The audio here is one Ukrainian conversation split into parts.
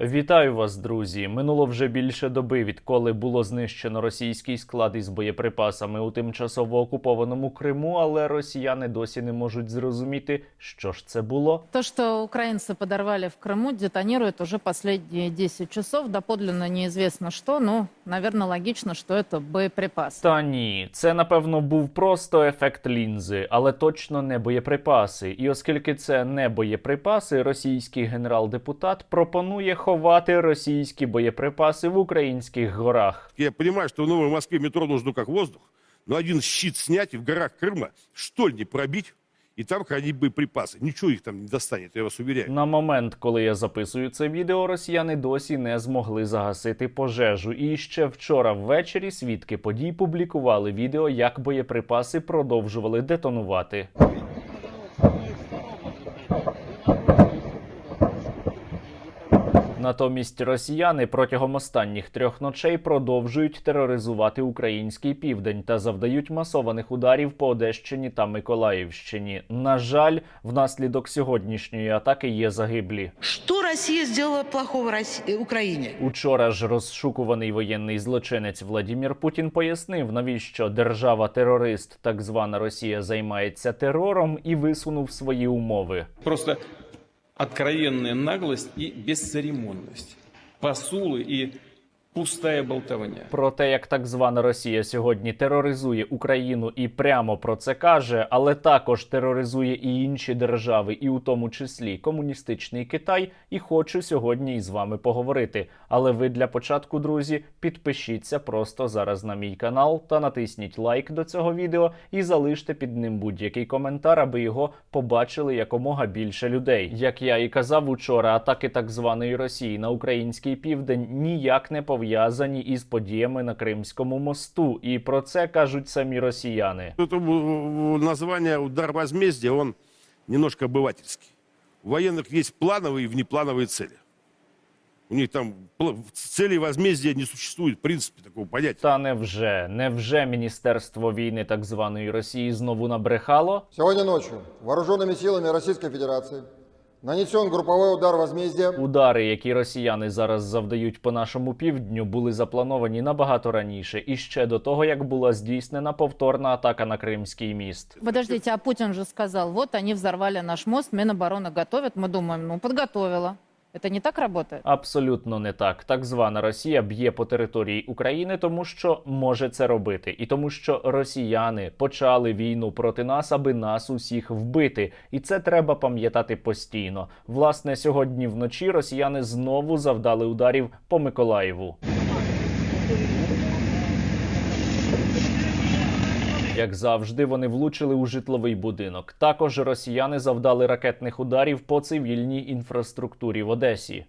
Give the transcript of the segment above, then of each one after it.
Вітаю вас, друзі! Минуло вже більше доби, відколи було знищено російський склад із боєприпасами у тимчасово окупованому Криму, але росіяни досі не можуть зрозуміти, що ж це було. То, что украинцы подорвали в Крыму, детонирует уже последние 10 часов. Доподлинно неизвестно что, но, наверное, логично, что это боеприпасы. Та ні, це напевно був просто ефект лінзи, але точно не боєприпаси. І оскільки це не боєприпаси, російський генерал-депутат пропонує ховати російські боєприпаси в українських горах. Я понимаю, что в Новой Москве метро нужно как воздух, но один щит снять и в горах Крыма штольни пробить и там хранить боеприпасы. Ничего их там не достанет, я вас уверяю. На момент, коли я записую це відео, росіяни досі не змогли загасити пожежу. І ще вчора ввечері свідки подій публікували відео, як боєприпаси продовжували детонувати. Натомість росіяни протягом останніх трьох ночей продовжують тероризувати український південь та завдають масованих ударів по Одещині та Миколаївщині. На жаль, внаслідок сьогоднішньої атаки є загиблі. Что Россия сделала плохого э, Учора ж розшукуваний воєнний злочинець Владімір Путін пояснив, навіщо держава-терорист, так звана Росія, займається терором і висунув свої умови. Просто откровенная наглость и бесцеремонность. Посулы и пустая болтовня. Про те, як так звана Росія сьогодні тероризує Україну і прямо про це каже, але також тероризує і інші держави, і у тому числі комуністичний Китай. І хочу сьогодні із вами поговорити. Але ви для початку, друзі, підпишіться просто зараз на мій канал та натисніть лайк до цього відео і залиште під ним будь-який коментар, аби його побачили якомога більше людей. Як я і казав учора, атаки так званої Росії на український південь ніяк не пов'язані із подіями на Кримському мосту, і про це кажуть самі росіяни. Это э, название «удар возмездия», он немножко обывательский. У военных есть плановые и внеплановые цели. У них там пл- целей возмездия не существует, в принципе, такого понятия. Та невже, невже Міністерство війни так званої Росії знову набрехало? Сегодня ночью вооруженными силами Российской Федерации нанесен груповий удар возмездя. Удари, які росіяни зараз завдають по нашому півдню, були заплановані набагато раніше, і ще до того, як була здійснена повторна атака на Кримський міст. Подождите, а Путін же сказав, вот вони взорвали наш мост, Міноборони готовят. Ми думаємо, ну, подготовила. Это не так працює? Абсолютно не так. Так звана Росія б'є по території України, тому що може це робити, і тому, що росіяни почали війну проти нас, аби нас усіх вбити. І це треба пам'ятати постійно. Власне, сьогодні вночі росіяни знову завдали ударів по Миколаєву. Як завжди, вони влучили у житловий будинок. Також росіяни завдали ракетних ударів по цивільній інфраструктурі в Одесі.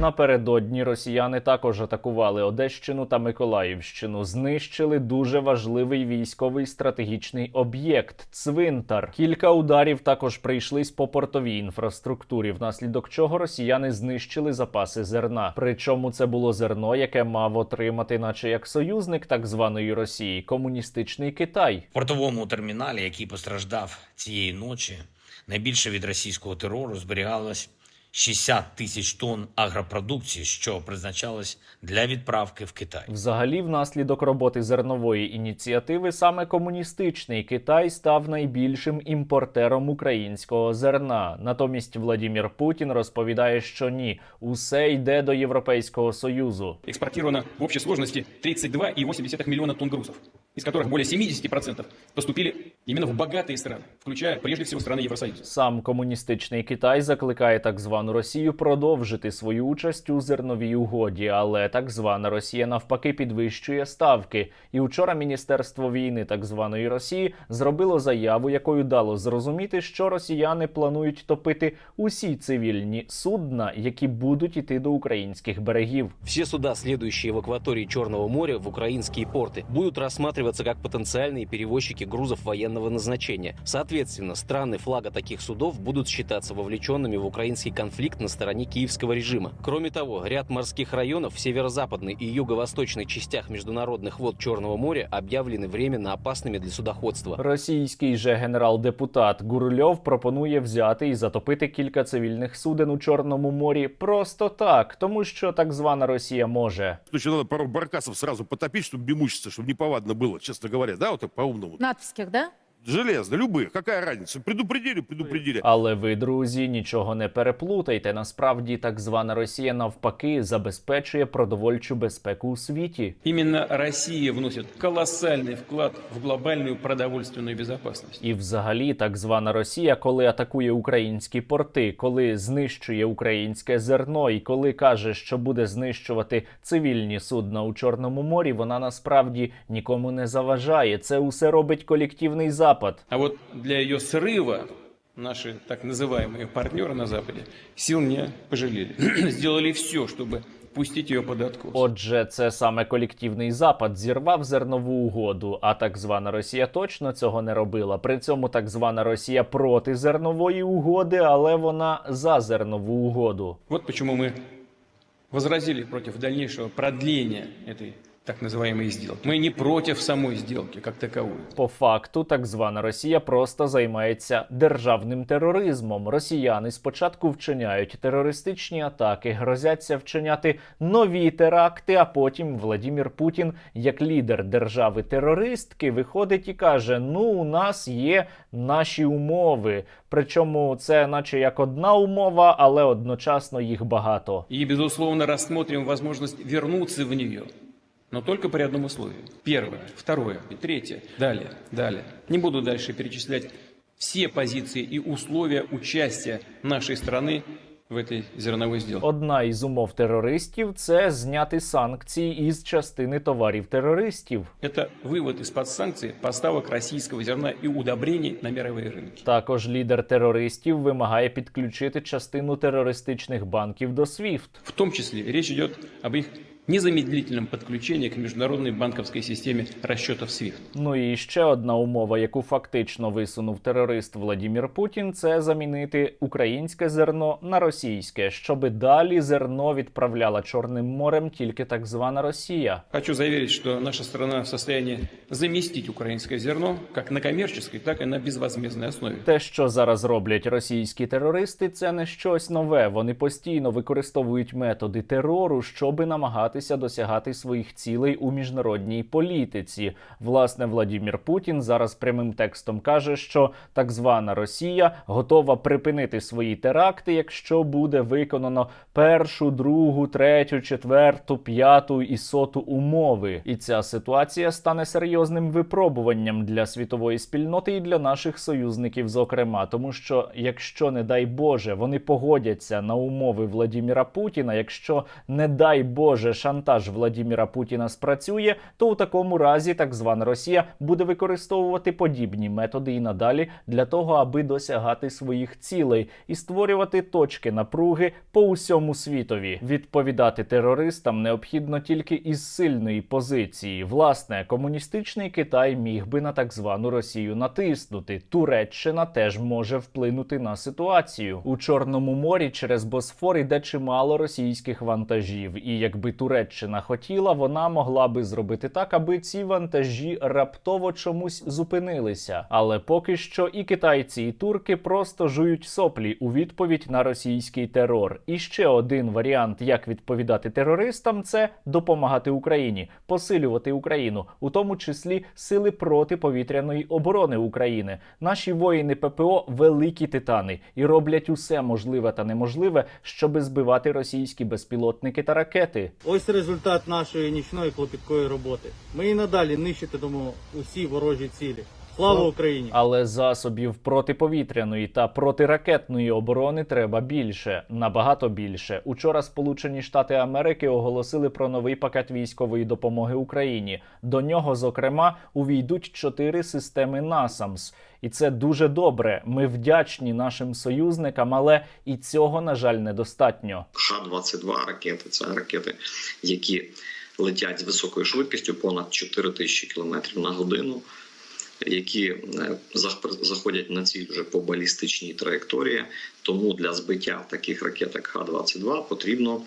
Напередодні росіяни також атакували Одещину та Миколаївщину. Знищили дуже важливий військовий стратегічний об'єкт цвинтар. Кілька ударів також прийшлись по портовій інфраструктурі, внаслідок чого росіяни знищили запаси зерна. Причому це було зерно, яке мав отримати, наче як союзник так званої Росії, комуністичний Китай. В портовому терміналі, який постраждав цієї ночі, найбільше від російського терору зберігалось 60 тисяч тонн агропродукції, що призначалось для відправки в Китай. Взагалі, внаслідок роботи зернової ініціативи, саме комуністичний Китай став найбільшим імпортером українського зерна. Натомість Владімір Путін розповідає, що ні, усе йде до Європейського союзу. Экспортировано в общей сложности 32,8 миллиона тонн грузов, из которых более 70% поступили именно в богатые страны, включая прежде всего страны Евросоюза. Сам комуністичний Китай закликає так звану Росію продовжити свою участь у зерновій угоді, але так звана Росія навпаки підвищує ставки. І вчора Міністерство війни так званої Росії зробило заяву, якою дало зрозуміти, що росіяни планують топити усі цивільні судна, які будуть іти до українських берегів. Все суда, следующие в акватории Черного моря в украинские порты, будут рассматривать рассматриваться как потенциальные перевозчики грузов военного назначения. Соответственно, страны флага таких судов будут считаться вовлеченными в украинский конфликт на стороне киевского режима. Кроме того, ряд морских районов в северо-западной и юго-восточной частях международных вод Черного моря объявлены временно опасными для судоходства. Російський же генерал-депутат Гурльов пропонує взяти і затопити кілька цивільних суден у Чорному морі просто так, тому що так звана Росія може. Значит, надо пару баркасов сразу потопить, чтобы бемучиться, чтобы неповадно было, честно говоря. Да, вот так по-умному. Натовских, да? Железно, любые. Какая разница? Предупредили, предупредили. Але ви, друзі, нічого не переплутайте. Насправді, так звана Росія навпаки забезпечує продовольчу безпеку у світі. Именно Россия вносит колоссальный вклад в глобальную продовольственную безопасность. І, взагалі, так звана Росія, коли атакує українські порти, коли знищує українське зерно, і коли каже, що буде знищувати цивільні судна у Чорному морі, вона насправді нікому не заважає. Це усе робить колективний запад. А вот для ее срыва наши так называемые партнеры на Западе сил не пожалели. Сделали все, чтобы пустить ее под откос. Отже, це саме колективний запад зірвав зернову угоду, а так звана Росія точно цього не робила. При цьому так звана Росія проти зернової угоди, але вона за зернову угоду. Вот почему мы возразили против дальнейшего продления этой так называемой сделки. Мы не против самой сделки как таковой. По факту, так звана Росія просто займається державним тероризмом. Росіяни спочатку вчиняють терористичні атаки, грозяться вчиняти нові теракти. А потім Владімір Путін, як лідер держави терористки, виходить і каже: Ну, у нас є наші умови. Причому це, наче як одна умова, але одночасно їх багато. И, безусловно, рассмотрим возможность вернуться в нее Но только при одном условии. Первое, второе и третье. Далее, далее. Не буду дальше перечислять все позиции и условия участия нашей страны в этой зерновой сделке. Одна із умов терористів це зняти санкції із частини товарів терористів. Это вывод из-под санкций поставок российского зерна и удобрений на мировые рынки. Також лідер терористів вимагає підключити частину терористичних банків до SWIFT. В том числе речь идет об их незамедлительном подключении к международной банковской системе расчетов SWIFT. Ну і ще одна умова, яку фактично висунув терорист Владімір Путін, це замінити українське зерно на російське, щоби далі зерно відправляла Чорним морем тільки так звана Росія. Хочу заверить, что наша страна в состоянии заместить украинское зерно как на коммерческой, так и на безвозмездной основе. Те, що зараз роблять російські терористи, це не щось нове. Вони постійно використовують методи терору, щоби намагатися досягати своїх цілей у міжнародній політиці. Власне, Владімір Путін зараз прямим текстом каже, що так звана Росія готова припинити свої теракти, якщо буде виконано першу, другу, третю, четверту, п'яту і соту умови. І ця ситуація стане серйозним випробуванням для світової спільноти і для наших союзників, зокрема, тому що якщо не дай Боже вони погодяться на умови Владіміра Путіна, якщо не дай Боже шантаж Владіміра Путіна спрацює, то у такому разі так звана Росія буде використовувати подібні методи і надалі для того, аби досягати своїх цілей і створювати точки напруги по усьому світові. Відповідати терористам необхідно тільки із сильної позиції. Власне, комуністичний Китай міг би на так звану Росію натиснути. Туреччина теж може вплинути на ситуацію у Чорному морі. Через Босфор іде чимало російських вантажів, і якби Туреччина хотіла, вона могла би зробити так, аби ці вантажі раптово чомусь зупинилися. Але поки що і китайці, і турки просто жують соплі у відповідь на російський терор. І ще один варіант, як відповідати терористам, це допомагати Україні, посилювати Україну, у тому числі сили протиповітряної оборони України. Наші воїни ППО великі титани і роблять усе можливе та неможливе, щоби збивати російські безпілотники та ракети. Ось результат нашої нічної клопіткої роботи. Ми і надалі нищитимемо усі ворожі цілі. Слава Україні! Але засобів протиповітряної та протиракетної оборони треба більше, набагато більше. Учора Сполучені Штати Америки оголосили про новий пакет військової допомоги Україні. До нього, зокрема, увійдуть чотири системи NASAMS. І це дуже добре. Ми вдячні нашим союзникам, але і цього, на жаль, недостатньо. Ша-22 ракети це ракети, які летять з високою швидкістю понад 4 тисячі кілометрів на годину, які е, заходять на ціль вже по балістичній траєкторії. Тому для збиття таких ракет, як Х-22, потрібно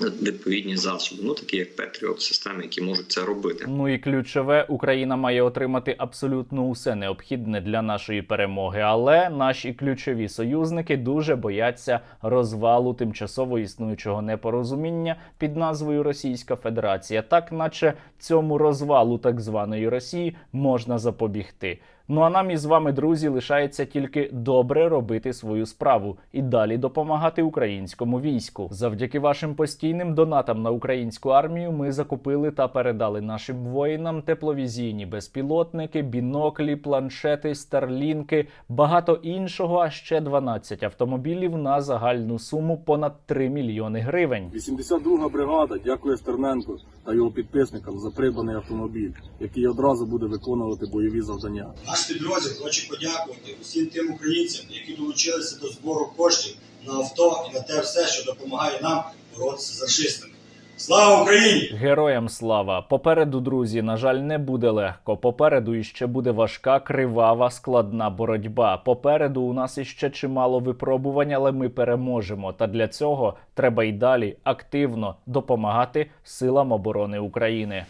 відповідні засоби, ну такі як Петріот, системи, які можуть це робити. Ну і ключове, Україна має отримати абсолютно усе необхідне для нашої перемоги. Але наші ключові союзники дуже бояться розвалу тимчасово існуючого непорозуміння під назвою Російська Федерація, так наче цьому розвалу так званої Росії можна запобігти. Ну а нам із вами, друзі, лишається тільки добре робити свою справу і далі допомагати українському війську. Завдяки вашим постійним донатам на українську армію ми закупили та передали нашим воїнам тепловізійні безпілотники, біноклі, планшети, старлінки, багато іншого, а ще 12 автомобілів на загальну суму понад 3 мільйони гривень. 82 бригада дякує Стерненку та його підписникам за придбаний автомобіль, який одразу буде виконувати бойові завдання. Наш підрозділ хоче подякувати усім тим українцям, які долучилися до збору коштів на авто і на те все, що допомагає нам боротися з расистами. Слава Україні! Героям слава! Попереду, друзі, на жаль, не буде легко. Попереду іще буде важка, кривава, складна боротьба. Попереду у нас іще чимало випробувань, але ми переможемо. Та для цього треба й далі активно допомагати силам оборони України.